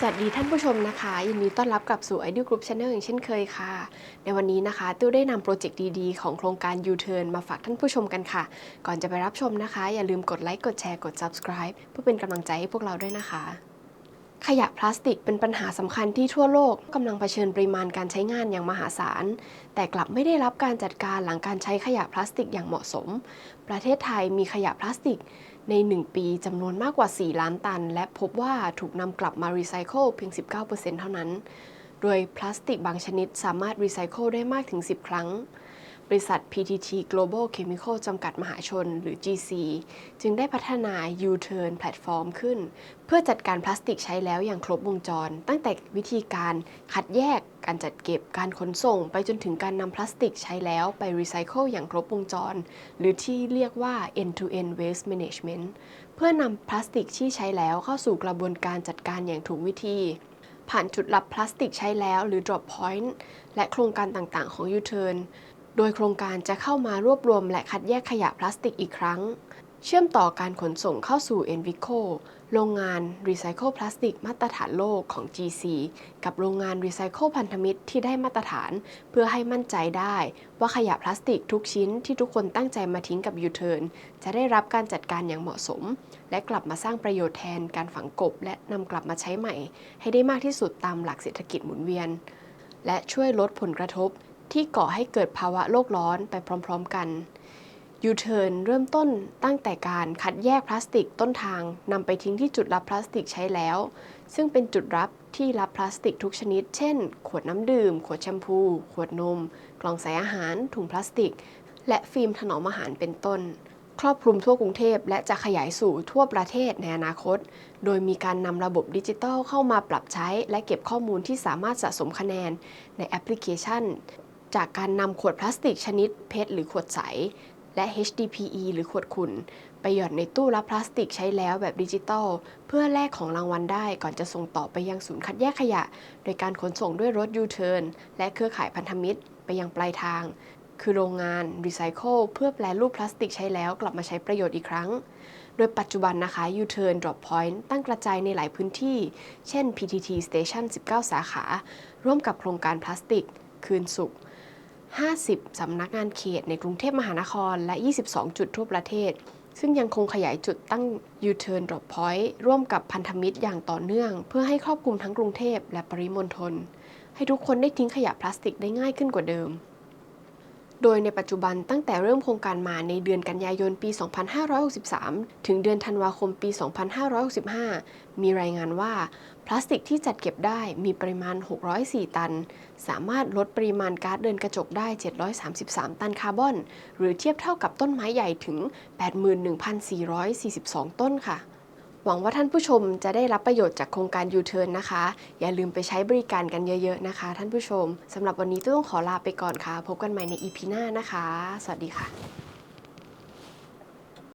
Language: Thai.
สวัสดีท่านผู้ชมนะคะยินดีต้อนรับกลับสู่ Ideal Group Channel อย่างเช่นเคยค่ะ ในวันนี้นะคะติ้ได้นำโปรเจกต์ดีๆ ของโครงการ U-Turn มาฝากท่านผู้ชมกันค่ะ ก่อนจะไปรับชมนะคะ อย่าลืมกดไลค์กดแชร์กด Subscribe เพื่อเป็นกำลังใจให้พวกเราด้วยนะคะ ขยะพลาสติกเป็นปัญหาสำคัญที่ทั่วโลกกำลังเผชิญปริมาณการใช้งานอย่างมหาศาล แต่กลับไม่ได้รับการจัดการหลังการใช้ขยะพลาสติกอย่างเหมาะสม ประเทศไทยมีขยะพลาสติก ใน 1 ปีจำนวนมากกว่า 4 ล้านตัน และพบว่าถูกนำกลับมารีไซเคิลเพียง 19%เท่านั้น โดยพลาสติกบางชนิดสามารถรีไซเคิลได้มากถึง 10 ครั้ง บริษัท PTT Global Chemical จำกัดมหาชน หรือ GC จึงได้พัฒนา U-Turn แพลตฟอร์มขึ้น เพื่อจัดการพลาสติกใช้แล้วอย่างครบวงจร ตั้งแต่วิธีการคัดแยก การจัดเก็บการขนส่ง ไปจนถึงการนำพลาสติกใช้แล้วไปรีไซเคิลอย่างครบวงจร หรือที่เรียกว่า end-to-end waste management เพื่อนำพลาสติกที่ใช้แล้วเข้าสู่กระบวนการจัดการอย่างถูกวิธี ผ่านจุดรับพลาสติกใช้แล้วหรือ drop point และโครงการต่างๆ ของ U-Turn โดยโครงการจะเข้ามารวบรวมและคัดแยกขยะพลาสติกอีกครั้ง เชื่อมต่อการขนส่งเข้าสู่ Envico โรงงานรีไซเคิลพลาสติกมาตรฐานโลกของ GC กับโรงงานรีไซเคิลพันธมิตรที่ได้มาตรฐาน เพื่อให้มั่นใจได้ ว่าขยะพลาสติกทุกชิ้นที่ทุกคนตั้งใจมาทิ้งกับ U-Turn จะได้รับการจัดการอย่างเหมาะสม และกลับมาสร้างประโยชน์แทนการฝังกบ และนำกลับมาใช้ใหม่ ให้ได้มากที่สุดตามหลักเศรษฐกิจหมุนเวียน และช่วยลดผลกระทบที่ก่อให้เกิดภาวะโลกร้อนไปพร้อม ๆ กัน U-Turn เริ่มต้นตั้งแต่การคัดแยกพลาสติกต้นทางนำไปทิ้งที่จุดรับพลาสติกใช้แล้ว ซึ่งเป็นจุดรับที่รับพลาสติกทุกชนิด เช่น ขวดน้ำดื่ม ขวดแชมพู ขวดนม กล่องใส่อาหาร ถุงพลาสติก และฟิล์มถนอมอาหารเป็นต้น ครอบคลุมทั่วกรุงเทพ และจะขยายสู่ทั่วประเทศในอนาคต โดยมีการนำระบบดิจิทัลเข้ามาปรับใช้ และเก็บข้อมูลที่สามารถสะสมคะแนนในแอปพลิเคชัน จากการนำขวดพลาสติกชนิดเพชรหรือขวดใส และ HDPE หรือขวดขุ่นไปหย่อนในตู้รับพลาสติกใช้แล้วแบบดิจิตอลเพื่อแลกของรางวัลได้ก่อนจะส่งต่อไปยังศูนย์คัดแยกขยะ โดยการขนส่งด้วยรถ U-Turn และเครือข่ายพันธมิตร ไปยังปลายทาง คือโรงงานรีไซเคิลเพื่อแปลรูปพลาสติกใช้แล้วกลับมาใช้ประโยชน์อีกครั้ง โดยปัจจุบันนะคะ U-Turn Drop Point ตั้งกระจายในหลายพื้นที่ เช่น PTT Station 19 สาขา ร่วมกับโครงการพลาสติก คืนสุข 50 สำนักงานเขตในกรุงเทพมหานคร และ 22 จุดทั่วประเทศ ซึ่งยังคงขยายจุดตั้ง U-Turn Drop Point ร่วมกับพันธมิตรอย่างต่อเนื่อง เพื่อให้ครอบคลุมทั้งกรุงเทพและปริมณฑล ให้ทุกคนได้ทิ้งขยะพลาสติกได้ง่ายขึ้นกว่าเดิม โดยในปัจจุบันตั้งแต่เริ่มโครงการมาในเดือนกันยายนปี 2563 ถึงเดือนธันวาคมปี 2565 มีรายงานว่า พลาสติกที่จัดเก็บได้มีปริมาณ 604 ตัน สามารถลดปริมาณก๊าซเรือนกระจกได้ 733 ตันคาร์บอน หรือเทียบเท่ากับต้นไม้ใหญ่ถึง 81,442 ต้นค่ะ หวังว่าท่านผู้ชมจะได้รับประโยชน์จากโครงการยูเทิร์นนะคะ อย่าลืมไปใช้บริการกันเยอะๆนะคะ ท่านผู้ชมสำหรับวันนี้ต้องขอลาไปก่อนค่ะ พบกันใหม่ในอีพีหน้านะคะ สวัสดีค่ะ